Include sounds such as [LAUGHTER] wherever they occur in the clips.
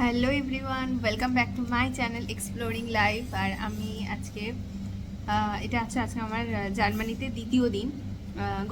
Hello everyone welcome back to my channel exploring life আর আমি আজকে এটা আছে আজকে আমার জার্মানিতে দ্বিতীয় দিন।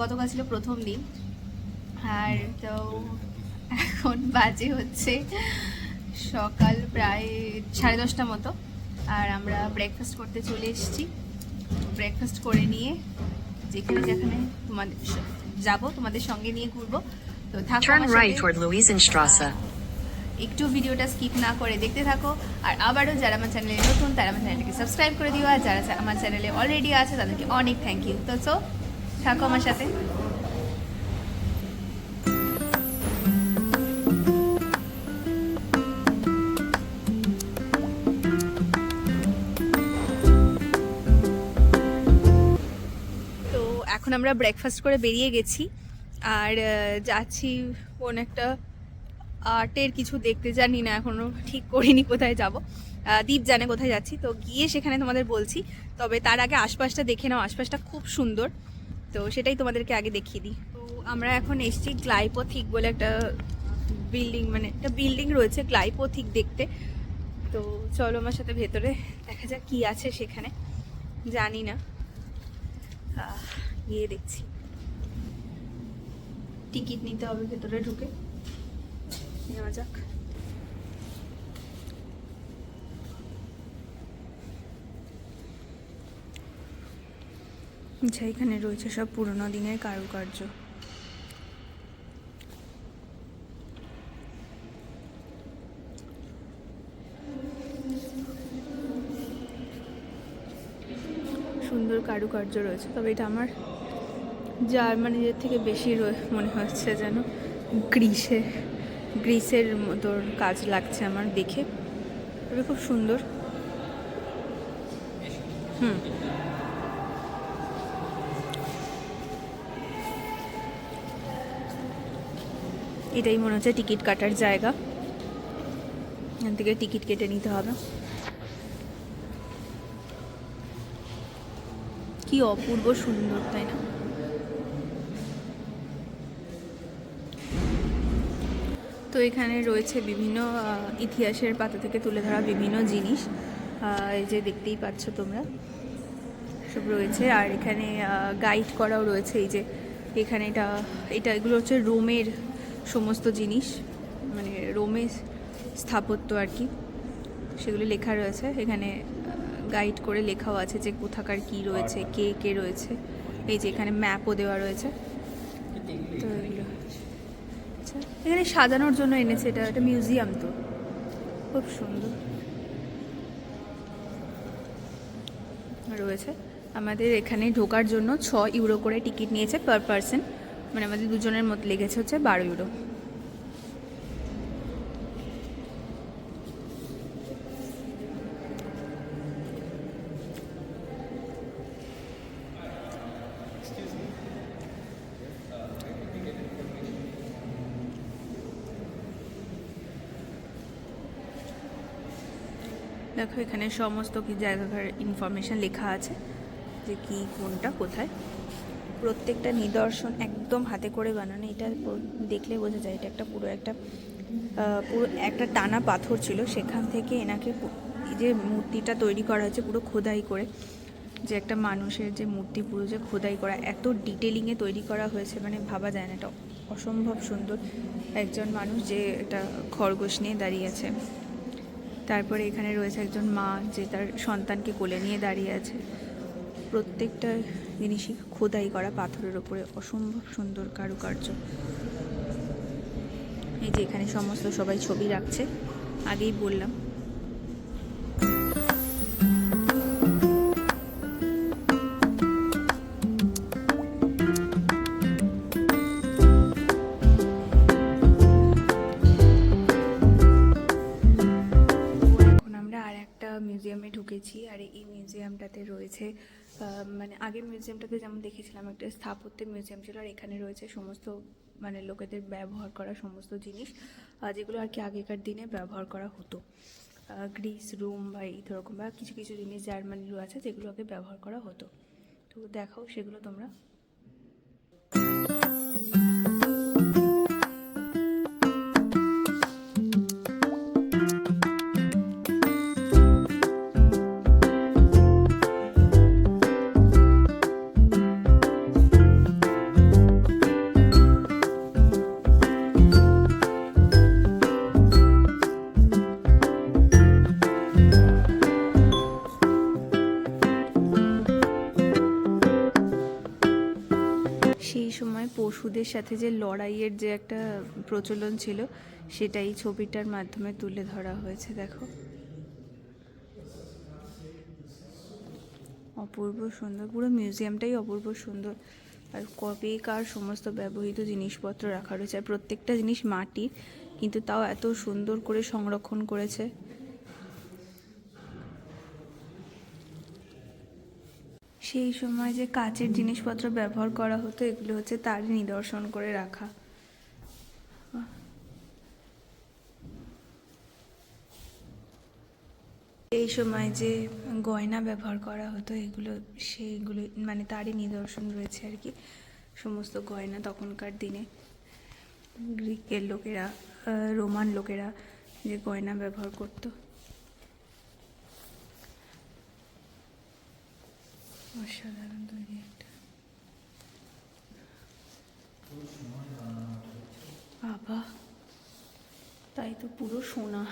গতকাল ছিল প্রথম দিন। আর তো এখন বাজে হচ্ছে সকাল প্রায় সাড়ে দশটা মতো। আর আমরা ব্রেকফাস্ট করতে চলে এসেছি। ব্রেকফাস্ট করে নিয়ে যেখানে যেখানে তোমাদের যাব তোমাদের সঙ্গে নিয়ে ঘুরবো। তো থাকো একটু ভিডিওটা স্কিপ না করে দেখতে থাকো। আর আবারও যারা আমার চ্যানেলে নতুন, তারা আমার চ্যানেলটাকে সাবস্ক্রাইব করে দিও। আর যারা আমার চ্যানেলে অলরেডি আছে, তাদেরকে অনেক থ্যাংক ইউ তো সো থাকো আমার সাথে। আমরা ব্রেকফাস্ট করে বেরিয়ে গেছি। আর যাচ্ছি কোন একটা আর্টের কিছু দেখতে জানি না এখনও ঠিক করিনি কোথায় যাব। দ্বীপ জানে কোথায় যাচ্ছি। তো গিয়ে সেখানে তোমাদের বলছি। তবে তার আগে আশপাশটা দেখে নাও। আশপাশটা খুব সুন্দর। তো সেটাই তোমাদেরকে আগে দেখিয়ে দিই। তো আমরা এখন এসেছি গ্লাইপোথিক বলে একটা বিল্ডিং মানে একটা বিল্ডিং রয়েছে গ্লাইপোথিক দেখতে। তো চলো আমার সাথে ভেতরে দেখা যাক কি আছে সেখানে। জানি না। গিয়ে দেখছি। টিকিট নিতে হবে ভেতরে ঢুকে। নেওয়া যাক। আচ্ছা এখানে রয়েছে সব পুরোনো দিনের কারুকার্য। সুন্দর কারুকার্য রয়েছে, তবে এটা আমার জার্মানিদের থেকে বেশি মনে হচ্ছে যেন গ্রিসে গ্রিসের মতো কাজ লাগছে আমার দেখে। তবে খুব সুন্দর। হুম। এটাই মনে হচ্ছে টিকিট কাটার জায়গা। এখান থেকে টিকিট কেটে নিতে হবে। কি অপূর্ব সুন্দর, তাই না? তো এখানে রয়েছে বিভিন্ন ইতিহাসের পাতা থেকে তুলে ধরা বিভিন্ন জিনিস। এই যে দেখতেই পাচ্ছ তোমরা। সব রয়েছে। আর এখানে গাইড করাও রয়েছে। এই যে এখানে এটা এটা, এগুলো হচ্ছে রোমের সমস্ত জিনিস। মানে রোমের স্থাপত্য আর কি। সেগুলো লেখা রয়েছে। এখানে গাইড করে লেখাও আছে যে কোথাকার কি রয়েছে, কে কে রয়েছে। এই যে এখানে ম্যাপও দেওয়া রয়েছে। তো এগুলো এখানে সাজানোর জন্য এনেছে এটা একটা মিউজিয়াম তো। খুব সুন্দর। রয়েছে। আমাদের এখানে ঢোকার জন্য ছ ইউরো করে টিকিট নিয়েছে পার পার্সন। মানে আমাদের দুজনের মতো লেগেছে হচ্ছে বারো ইউরো। দেখো, এখানে সমস্ত কি জায়গাকার ইনফরমেশন লেখা আছে যে কি, কোনটা, কোথায়। প্রত্যেকটা নিদর্শন একদম হাতে করে বানানো, এটা দেখলে বোঝা যায়, এটা একটা পুরো একটা পুরো একটা টানা পাথর ছিল। সেখান থেকে এনাকে এই যে মূর্তিটা তৈরি করা হয়েছে পুরো খোদাই করে, যে একটা মানুষের যে মূর্তি পুরো যে খোদাই করা, এত ডিটেলিংয়ে তৈরি করা হয়েছে মানে ভাবা যায় না। এটা অসম্ভব সুন্দর একজন মানুষ যে এটা খরগোশ নিয়ে দাঁড়িয়ে আছে। তারপরে এখানে রয়েছে একজন মা যে তার সন্তানকে কোলে নিয়ে দাঁড়িয়ে আছে। প্রত্যেকটা জিনিসই খোদাই করা পাথরের ওপরে অসম্ভব সুন্দর কারুকার্য। এই যে এখানে সমস্ত সবাই ছবি রাখছে, আগেই বললাম। মিউজিয়ামে ঢুকেছি আর এই মিউজিয়ামটাতে রয়েছে মানে আগের মিউজিয়ামটাতে যেমন দেখেছিলাম একটা স্থাপত্যের মিউজিয়াম ছিল আর এখানে রয়েছে সমস্ত মানে লোকেদের ব্যবহার করা সমস্ত জিনিস যেগুলো আর কি আগেকার দিনে ব্যবহার করা হতো। গ্রিস, রোম বা এই রকম বা কিছু কিছু জিনিস জার্মানিরও আছে যেগুলোকে ব্যবহার করা হতো। তো দেখাও সেগুলো তোমরা। সুদের সাথে যে লড়াইয়ের যে একটা প্রচলন ছিল সেটা এই ছবিটার মাধ্যমে তুলে ধরা হয়েছে, দেখো। অপূর্ব সুন্দর, পুরো মিউজিয়ামটাই অপূর্ব সুন্দর। আর কবেকার সমস্ত ব্যবহৃত জিনিসপত্র রাখা রয়েছে, আর প্রত্যেকটা জিনিস মাটির কিন্তু তাও এত সুন্দর করে সংরক্ষণ করেছে। সেই সময় যে কাচের জিনিসপত্র ব্যবহার করা হতো, এগুলো হচ্ছে তারই নিদর্শন করে রাখা। এই সময় যে গয়না ব্যবহার করা হতো, এগুলো সেইগুলো মানে তারই নিদর্শন রয়েছে আর কি, সমস্ত গয়না তখনকার দিনে। গ্রিকের লোকেরা রোমান লোকেরা যে গয়না ব্যবহার করতো। অসাধারণ তৈরি একটা। বাবা তাই তো পুরো সোনা।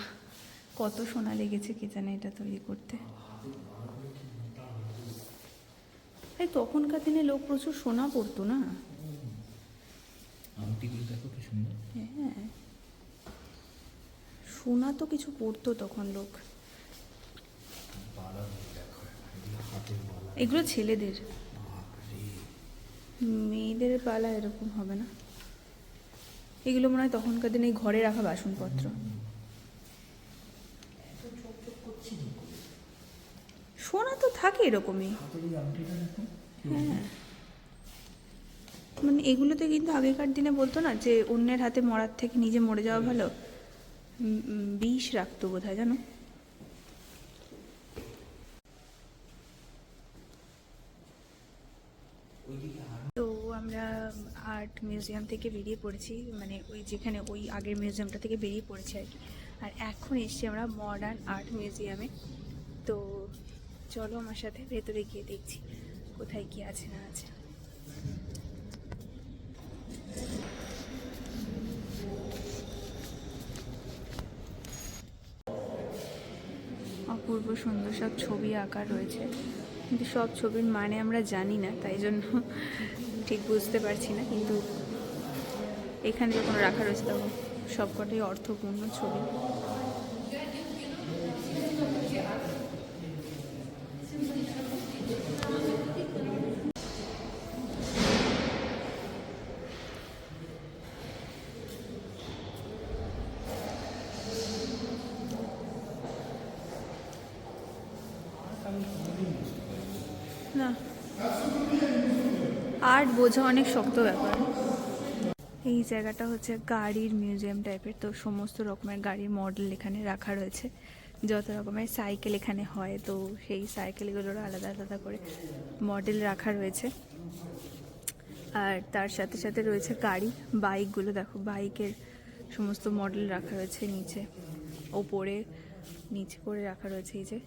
কত সোনা লেগেছে কে জানে এটা তৈরি করতে। এই তখনকার দিনে লোক প্রচুর সোনা পড়তো না? আংটিগুলো দেখো কি সুন্দর। হ্যাঁ। সোনা তো কিছু পড়তো তখন লোক। এগুলো ছেলেদের। মেয়েদের পালা এরকম হবে না। এগুলো মনে হয় তখনকার দিনে ঘরে রাখা বাসনপত্র। সোনা তো থাকে এরকমই। হ্যাঁ। মানে এগুলোতে কিন্তু আগেকার দিনে বলতো না যে অন্যের হাতে মরার থেকে নিজে মরে যাওয়া ভালো। বিষ রাখতো বোধ হয় জানো তো আমরা আর্ট মিউজিয়াম থেকে বেরিয়ে পড়েছি। মানে ওই যেখানে ওই আগের মিউজিয়ামটা থেকে বেরিয়ে পড়েছি আর কি। আর এখন এসছি আমরা মডার্ন আর্ট মিউজিয়ামে তো চলো আমার সাথে ভেতরে গিয়ে দেখছি কোথায় কি আছে না আছে। অপূর্ব সুন্দর সব ছবি আঁকা রয়েছে। কিন্তু সব ছবির মানে আমরা জানি না, তাই জন্য ঠিক বুঝতে পারছি না কিন্তু এখানে যখন রাখা রয়েছে তখন সবকটাই অর্থপূর্ণ ছবি। আর্ট বোঝা অনেক শক্ত ব্যাপার। এই জায়গাটা হচ্ছে গাড়ির মিউজিয়াম টাইপের তো সমস্ত রকমের গাড়ির মডেল এখানে রাখা রয়েছে। যত রকমের সাইকেল এখানে হয়, তো সেই সাইকেলগুলোর আলাদা আলাদা করে মডেল রাখা রয়েছে। আর তার সাথে সাথে রয়েছে গাড়ি বাইকগুলো দেখো বাইকের সমস্ত মডেল রাখা রয়েছে নিচে। ওপরে, নিচে করে রাখা রয়েছে এই যে।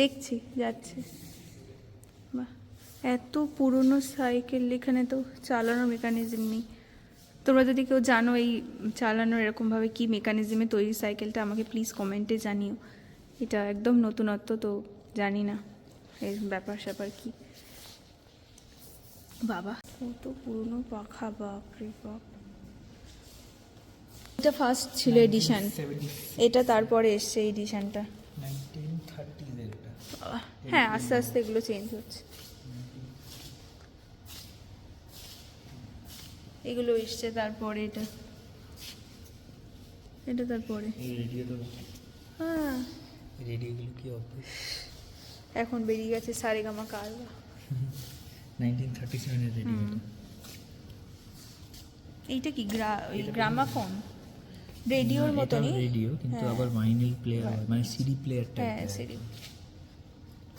দেখছি, যাচ্ছে। এত পুরনো সাইকেল এখানে তো চালানোর মেকানিজম নেই। তোমরা যদি কেউ জানো এই চালানোর এরকমভাবে কি মেকানিজমে তৈরি সাইকেলটা আমাকে প্লিজ কমেন্টে জানিও। এটা একদম নতুনত্ব তো জানি না এর ব্যাপার স্যাপার কি। বাবা কত পুরনো পাখা বাপ রে বাপ। এটা ফার্স্ট ছিল এডিশন এটা তারপরে এসছে এডিশনটা নাইনটিন হ্যাঁ আস্তে আস্তে এগুলো চেঞ্জ হচ্ছে। এগুলো এসছে তারপরে এটা। এটা তারপরে। হ্যাঁ। রেডিওগুলো কি অদ্ভুত। এখন বেরিয়ে গেছে সারেগামা কারবা নাইনটিন থার্টি সেভেনের রেডিও এইটা কি গ্রামাফোন? রেডিওর মতনই? রেডিও কিন্তু হ্যাঁ। আবার মাইনেল প্লেয়ার মানে সিডি প্লেয়ার হ্যাঁ সেরি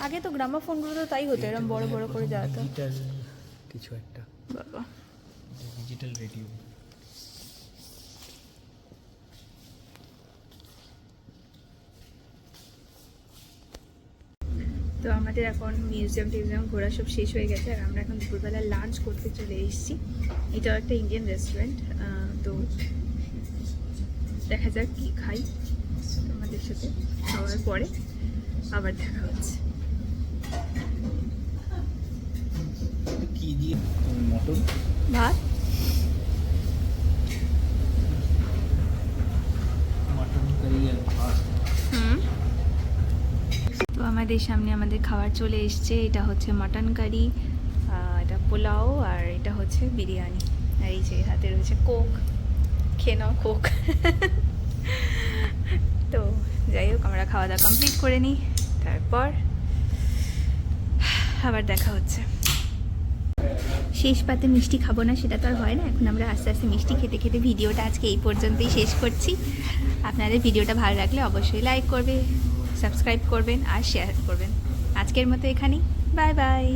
আগে তো গ্রামাফোনগুলো তো তাই হতো এরকম বড় বড় করে যাওয়া তো কিছু একটা। বাবা। ডিজিটাল রেডিও তো আমাদের এখন মিউজিয়াম টিউজিয়াম ঘোরা সব শেষ হয়ে গেছে আর আমরা এখন দুপুরবেলা লাঞ্চ করতে চলে এসেছি। এটাও একটা ইন্ডিয়ান রেস্টুরেন্ট তো দেখা যাক কী খাই। তোমাদের সাথে খাওয়ার পরে আবার দেখা হচ্ছে। কি কি দিয়ে মটন? ভাত মটন কারি আর ভাত হুম আমাদের সামনে আমাদের খাবার চলে এসছে। এটা হচ্ছে মাটন কারি এটা পোলাও আর এটা হচ্ছে বিরিয়ানি। আর এই যে হাতে রয়েছে কোক। খেয়ে নাও কোক। [LAUGHS] তো যাই হোক, আমরা খাওয়া দাওয়া কমপ্লিট করে নিই। তারপর আবার দেখা হচ্ছে। শেষ পাতে মিষ্টি খাব না, সেটা তো আর হয় না। এখন আমরা আস্তে আস্তে মিষ্টি খেতে খেতে ভিডিওটা আজকে এই পর্যন্তই শেষ করছি। আপনাদের ভিডিওটা ভালো লাগলে অবশ্যই লাইক করবে। সাবস্ক্রাইব করবেন আর শেয়ার করবেন। আজকের মতো এখানেই। Bye bye.